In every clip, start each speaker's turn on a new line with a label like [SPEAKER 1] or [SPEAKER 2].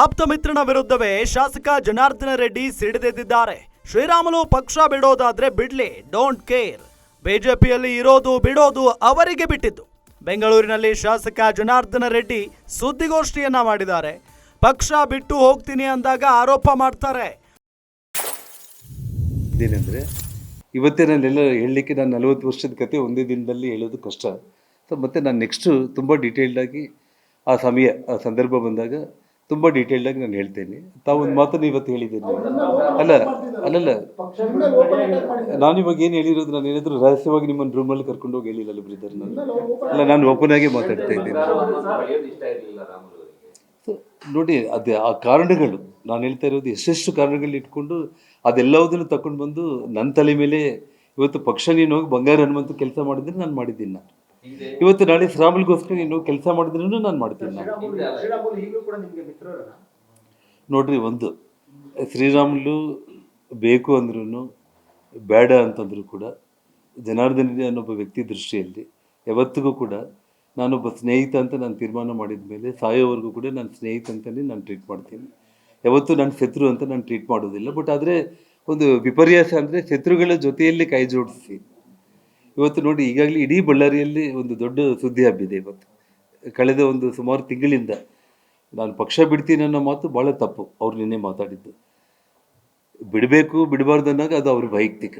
[SPEAKER 1] ಆಪ್ತ ಮಿತ್ರನ ವಿರುದ್ಧವೇ ಶಾಸಕ ಜನಾರ್ದನ ರೆಡ್ಡಿ ಸಿಡಿದೆದ್ದಿದ್ದಾರೆ. ಶ್ರೀರಾಮುಲು ಪಕ್ಷ ಬಿಡೋದಾದ್ರೆ ಬಿಡ್ಲಿ ಡೋಂಟ್ ಕೇರ್ ಬಿಜೆಪಿಯಲ್ಲಿ ಇರೋದು ಬಿಡೋದು ಅವರಿಗೆ ಬಿಟ್ಟಿದ್ದು. ಬೆಂಗಳೂರಿನಲ್ಲಿ ಶಾಸಕ ಜನಾರ್ದನ ರೆಡ್ಡಿ ಸುದ್ದಿಗೋಷ್ಠಿಯನ್ನ ಮಾಡಿದ್ದಾರೆ. ಪಕ್ಷ ಬಿಟ್ಟು ಹೋಗ್ತೀನಿ ಅಂದಾಗ ಆರೋಪ ಮಾಡ್ತಾರೆ.
[SPEAKER 2] ಇದೇನೆಂದರೆ, ಇವತ್ತೇ ನಾನೆಲ್ಲ ಹೇಳಲಿಕ್ಕೆ ನಾನು ನಲವತ್ತು ವರ್ಷದ ಕತೆ ಒಂದೇ ದಿನದಲ್ಲಿ ಹೇಳೋದು ಕಷ್ಟ. ಸೊ ಮತ್ತು ನಾನು ನೆಕ್ಸ್ಟು ತುಂಬ ಡೀಟೇಲ್ಡಾಗಿ ಆ ಸಮಯ, ಆ ಸಂದರ್ಭ ಬಂದಾಗ ತುಂಬ ಡೀಟೇಲ್ಡಾಗಿ ನಾನು ಹೇಳ್ತೇನೆ. ತಾವೊಂದು ಒಂದು ಮಾತನ್ನು ಇವತ್ತು ಹೇಳಿದ್ದೇನೆ ಅಲ್ಲ ಅಲ್ಲಲ್ಲ ನಾನು ಇವಾಗ ಏನು ಹೇಳಿರೋದು ನಾನು ಏನಾದರೂ ರಹಸ್ಯವಾಗಿ ನಿಮ್ಮನ್ನು ರೂಮಲ್ಲಿ ಕರ್ಕೊಂಡು ಹೋಗಿ ಹೇಳಿಲ್ಲ ಬ್ರಿದರ್ ನಾನು. ಅಲ್ಲ ನಾನು ಓಪನ್ ಆಗಿ ಮಾತಾಡ್ತಾ ಇದ್ದೀನಿ. ನೋಡಿ ಅದೇ ಆ ಕಾರಣಗಳು. ನಾನು ಹೇಳ್ತಾ ಇರೋದು ಎಷ್ಟೆಷ್ಟು ಕಾರಣಗಳು ಇಟ್ಕೊಂಡು ಅದೆಲ್ಲವುದನ್ನು ತಗೊಂಡು ಬಂದು ನನ್ನ ತಲೆ ಮೇಲೆ ಇವತ್ತು ಪಕ್ಷ ನೀನು ಹೋಗಿ ಬಂಗಾರ ಹನುಮಂತ ಕೆಲಸ ಮಾಡಿದ್ರೆ ನಾನು ಮಾಡಿದ್ದೀನಿ ನಾನು. ಇವತ್ತು ನಾಳೆ ಶ್ರೀರಾಮುಲ್ಗೋಸ್ಕರ ನೀನು ಕೆಲಸ ಮಾಡಿದ್ರೂ ನಾನು ಮಾಡ್ತೀನಿ ನಾನು. ನೋಡ್ರಿ ಒಂದು ಶ್ರೀರಾಮುಲು ಬೇಕು ಅಂದ್ರೂ ಬೇಡ ಅಂತಂದ್ರೂ ಕೂಡ ಜನಾರ್ದನ ಅನ್ನೊಬ್ಬ ವ್ಯಕ್ತಿ ದೃಷ್ಟಿಯಲ್ಲಿ ಯಾವತ್ತಿಗೂ ಕೂಡ ನಾನೊಬ್ಬ ಸ್ನೇಹಿತ ಅಂತ ನಾನು ತೀರ್ಮಾನ ಮಾಡಿದ ಮೇಲೆ ಸಾಯೋವರೆಗೂ ಕೂಡ ನಾನು ಸ್ನೇಹಿತ ಅಂತಲೇ ನಾನು ಟ್ರೀಟ್ ಮಾಡ್ತೀನಿ. ಯಾವತ್ತೂ ನಾನು ಶತ್ರು ಅಂತ ನಾನು ಟ್ರೀಟ್ ಮಾಡೋದಿಲ್ಲ ಬಟ್ ಆದರೆ ಒಂದು ವಿಪರ್ಯಾಸ ಅಂದರೆ ಶತ್ರುಗಳ ಜೊತೆಯಲ್ಲಿ ಕೈ ಜೋಡಿಸಿ. ಇವತ್ತು ನೋಡಿ, ಈಗಾಗಲೇ ಇಡೀ ಬಳ್ಳಾರಿಯಲ್ಲಿ ಒಂದು ದೊಡ್ಡ ಸುದ್ದಿ ಹಬ್ಬಿದೆ ಇವತ್ತು. ಕಳೆದ ಒಂದು ಸುಮಾರು ತಿಂಗಳಿಂದ ನಾನು ಪಕ್ಷ ಬಿಡ್ತೀನಿ ಅನ್ನೋ ಮಾತು ಭಾಳ ತಪ್ಪು. ಅವ್ರು ನಿನ್ನೆ ಮಾತಾಡಿದ್ದು. ಬಿಡಬೇಕು, ಬಿಡಬಾರ್ದು ಅನ್ನೋದು ಅದು ಅವ್ರ ವೈಯಕ್ತಿಕ.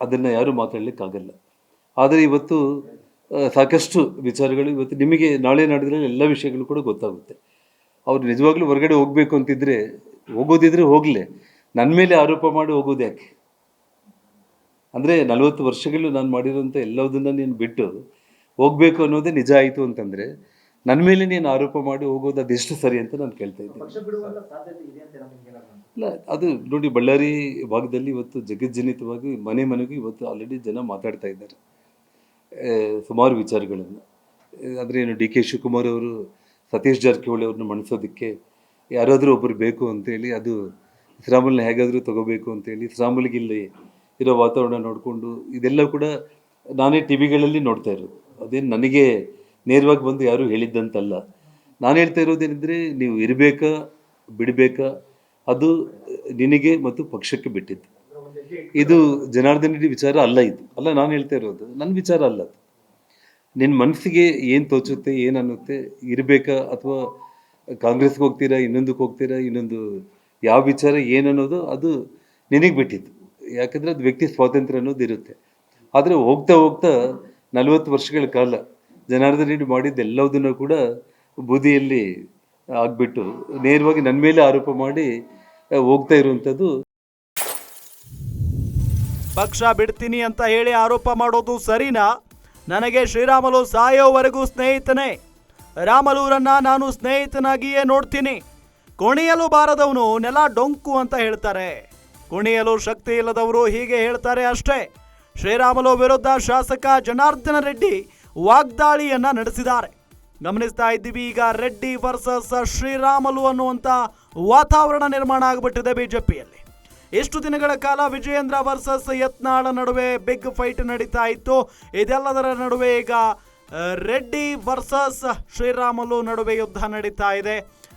[SPEAKER 2] ಅದನ್ನು ಯಾರೂ ಮಾತಾಡಲಿಕ್ಕಾಗಲ್ಲ. ಆದರೆ ಇವತ್ತು ಸಾಕಷ್ಟು ವಿಚಾರಗಳು ಇವತ್ತು ನಿಮಗೆ ನಾಳೆ ನಾಡಿದ್ರಲ್ಲಿ ಎಲ್ಲ ವಿಷಯಗಳು ಕೂಡ ಗೊತ್ತಾಗುತ್ತೆ. ಅವ್ರು ನಿಜವಾಗ್ಲೂ ಹೊರಗಡೆ ಹೋಗಬೇಕು ಅಂತಿದ್ರೆ, ಹೋಗೋದಿದ್ರೆ ಹೋಗಲಿ. ನನ್ನ ಮೇಲೆ ಆರೋಪ ಮಾಡಿ ಹೋಗೋದು ಯಾಕೆ? ಅಂದರೆ ನಲವತ್ತು ವರ್ಷಗಳು ನಾನು ಮಾಡಿರೋಂಥ ಎಲ್ಲದನ್ನ ನೀನು ಬಿಟ್ಟು ಹೋಗಬೇಕು ಅನ್ನೋದೇ ನಿಜ ಆಯಿತು ಅಂತಂದರೆ ನನ್ನ ಮೇಲೆ ನೀನು ಆರೋಪ ಮಾಡಿ ಹೋಗೋದು ಅದೆಷ್ಟು ಸರಿ ಅಂತ ನಾನು ಕೇಳ್ತಾ ಇದ್ದೀನಿ. ಇಲ್ಲ ಅದು ನೋಡಿ ಬಳ್ಳಾರಿ ಭಾಗದಲ್ಲಿ ಇವತ್ತು ಜಗಜ್ಜನಿತವಾಗಿ ಮನೆ ಮನೆಗೂ ಇವತ್ತು ಆಲ್ರೆಡಿ ಜನ ಮಾತಾಡ್ತಾ ಇದ್ದಾರೆ. ಸುಮಾರು ವಿಚಾರಗಳನ್ನು. ಅಂದರೆ ಏನು ಡಿ ಕೆ ಶಿವಕುಮಾರ್ ಅವರು ಸತೀಶ್ ಜಾರಕಿಹೊಳಿ ಅವ್ರನ್ನ ಮಣಿಸೋದಕ್ಕೆ ಯಾರಾದರೂ ಒಬ್ಬರು ಬೇಕು ಅಂತೇಳಿ ಅದು ಶ್ರಾಮಲ್ನ ಹೇಗಾದರೂ ತಗೋಬೇಕು ಅಂತೇಳಿ ಹೇಳಿ ಇಲ್ಲಿ ಇರೋ ವಾತಾವರಣ ನೋಡಿಕೊಂಡು ಇದೆಲ್ಲ ಕೂಡ ನಾನೇ ಟಿ ವಿಗಳಲ್ಲಿ ನೋಡ್ತಾ ಇರೋದು. ಅದೇನು ನನಗೆ ನೇರವಾಗಿ ಬಂದು ಯಾರೂ ಹೇಳಿದ್ದಂತಲ್ಲ. ನಾನು ಹೇಳ್ತಾ ಇರೋದೇನೆಂದರೆ ನೀವು ಇರಬೇಕಾ, ಬಿಡಬೇಕಾ, ಅದು ನಿನಗೆ ಮತ್ತು ಪಕ್ಷಕ್ಕೆ ಬಿಟ್ಟಿದ್ದು. ಇದು ಜನಾರ್ದನ್ ರೆಡ್ಡಿ ವಿಚಾರ ಅಲ್ಲ ಇದು. ಅಲ್ಲ, ನಾನು ಹೇಳ್ತಾ ಇರೋದು, ನನ್ನ ವಿಚಾರ ಅಲ್ಲ ಅದು. ನಿನ್ನ ಮನಸ್ಸಿಗೆ ಏನು ತೋಚುತ್ತೆ, ಏನು ಅನ್ನುತ್ತೆ, ಇರಬೇಕಾ ಅಥವಾ ಕಾಂಗ್ರೆಸ್ಗೆ ಹೋಗ್ತೀರಾ, ಇನ್ನೊಂದಕ್ಕೆ ಹೋಗ್ತೀರಾ, ಇನ್ನೊಂದು ಯಾವ ವಿಚಾರ ಏನನ್ನೋದು ಅದು ನಿನಗೆ ಬಿಟ್ಟಿದ್ದು. ಯಾಕಂದರೆ ಅದು ವ್ಯಕ್ತಿ ಸ್ವಾತಂತ್ರ್ಯ ಅನ್ನೋದು ಇರುತ್ತೆ. ಆದರೆ ಹೋಗ್ತಾ ಹೋಗ್ತಾ ನಲವತ್ತು ವರ್ಷಗಳ ಕಾಲ ಜನಾರ್ದನ್ ರೆಡ್ಡಿ ಮಾಡಿದ್ದು ಎಲ್ಲದನ್ನು ಕೂಡ ಬೂದಿಯಲ್ಲಿ ಆಗ್ಬಿಟ್ಟು ನೇರವಾಗಿ ನನ್ನ ಮೇಲೆ ಆರೋಪ ಮಾಡಿ ಹೋಗ್ತಾ ಇರುವಂಥದ್ದು.
[SPEAKER 1] ಪಕ್ಷ ಬಿಡ್ತೀನಿ ಅಂತ ಹೇಳಿ ಆರೋಪ ಮಾಡೋದು ಸರಿನಾ? ನನಗೆ ಶ್ರೀರಾಮಲು ಸಾಯೋವರೆಗೂ ಸ್ನೇಹಿತನೇ. ರಾಮಲೂರನ್ನ ನಾನು ಸ್ನೇಹಿತನಾಗಿಯೇ ನೋಡ್ತೀನಿ. ಕೊಣೆಯಲು ಬಾರದವನು ನೆಲ ಡೊಂಕು ಅಂತ ಹೇಳ್ತಾರೆ. ಕುಣಿಯಲು ಶಕ್ತಿ ಇಲ್ಲದವರು ಹೀಗೆ ಹೇಳ್ತಾರೆ ಅಷ್ಟೇ. ಶ್ರೀರಾಮುಲು ವಿರುದ್ಧ ಶಾಸಕ ಜನಾರ್ದನ ರೆಡ್ಡಿ ವಾಗ್ದಾಳಿಯನ್ನ ನಡೆಸಿದ್ದಾರೆ. ಗಮನಿಸ್ತಾ ಇದ್ದೀವಿ, ಈಗ ರೆಡ್ಡಿ ವರ್ಸಸ್ ಶ್ರೀರಾಮುಲು ಅನ್ನುವಂಥ ವಾತಾವರಣ ನಿರ್ಮಾಣ ಆಗಿಬಿಟ್ಟಿದೆ ಬಿಜೆಪಿಯಲ್ಲಿ. ಎಷ್ಟು ದಿನಗಳ ಕಾಲ ವಿಜಯೇಂದ್ರ ವರ್ಸಸ್ ಯತ್ನಾಳ ನಡುವೆ ಬಿಗ್ ಫೈಟ್ ನಡೀತಾ ಇತ್ತು. ಇದೆಲ್ಲದರ ನಡುವೆ ಈಗ ರೆಡ್ಡಿ ವರ್ಸಸ್ ಶ್ರೀರಾಮುಲು ನಡುವೆ ಯುದ್ಧ ನಡೀತಾ ಇದೆ.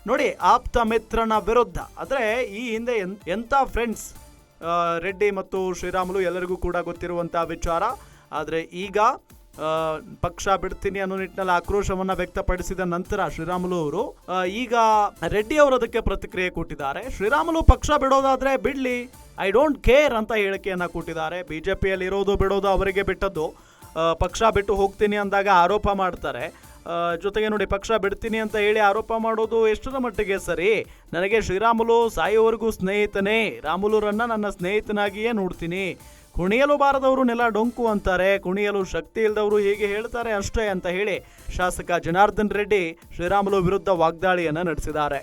[SPEAKER 1] ನೋಡಿ ಆಪ್ತ ಮಿತ್ರನ ವಿರುದ್ಧ. ಅಂದರೆ ಈ ಹಿಂದೆ ಎಂಥ ಫ್ರೆಂಡ್ಸ್ ರೆಡ್ಡಿ ಮತ್ತು ಶ್ರೀರಾಮುಲು ಎಲ್ಲರಿಗೂ ಕೂಡ ಗೊತ್ತಿರುವಂಥ ವಿಚಾರ. ಆದರೆ ಈಗ ಪಕ್ಷ ಬಿಡ್ತೀನಿ ಅನ್ನೋ ನಿಟ್ಟಿನಲ್ಲಿ ಆಕ್ರೋಶವನ್ನು ವ್ಯಕ್ತಪಡಿಸಿದ ನಂತರ ಶ್ರೀರಾಮುಲು ಅವರು ಈಗ ರೆಡ್ಡಿ ಅವರು ಅದಕ್ಕೆ ಪ್ರತಿಕ್ರಿಯೆ ಕೊಟ್ಟಿದ್ದಾರೆ. ಶ್ರೀರಾಮುಲು ಪಕ್ಷ ಬಿಡೋದಾದರೆ ಬಿಡಲಿ ಐ ಡೋಂಟ್ ಕೇರ್ ಅಂತ ಹೇಳಿಕೆಯನ್ನು ಕೊಟ್ಟಿದ್ದಾರೆ. ಬಿಜೆಪಿಯಲ್ಲಿ ಇರೋದು ಬಿಡೋದು ಅವರಿಗೆ ಬಿಟ್ಟದ್ದು. ಪಕ್ಷ ಬಿಟ್ಟು ಹೋಗ್ತೀನಿ ಅಂದಾಗ ಆರೋಪ ಮಾಡ್ತಾರೆ. ಜೊತೆಗೆ ನೋಡಿ ಪಕ್ಷ ಬಿಡ್ತೀನಿ ಅಂತ ಹೇಳಿ ಆರೋಪ ಮಾಡೋದು ಎಷ್ಟರ ಮಟ್ಟಿಗೆ ಸರಿ? ನನಗೆ ಶ್ರೀರಾಮುಲು ಸಾಯೋವರೆಗೂ ಸ್ನೇಹಿತನೇ. ರಾಮುಲುರನ್ನ ನನ್ನ ಸ್ನೇಹಿತನಾಗಿಯೇ ನೋಡ್ತೀನಿ. ಕುಣಿಯಲು ಬಾರದವರು ನೆಲ ಡೊಂಕು ಅಂತಾರೆ. ಕುಣಿಯಲು ಶಕ್ತಿ ಇಲ್ಲದವರು ಹೀಗೆ ಹೇಳ್ತಾರೆ ಅಷ್ಟೇ ಅಂತ ಹೇಳಿ ಶಾಸಕ ಜನಾರ್ದನ್ ರೆಡ್ಡಿ ಶ್ರೀರಾಮುಲು ವಿರುದ್ಧ ವಾಗ್ದಾಳಿಯನ್ನು ನಡೆಸಿದ್ದಾರೆ.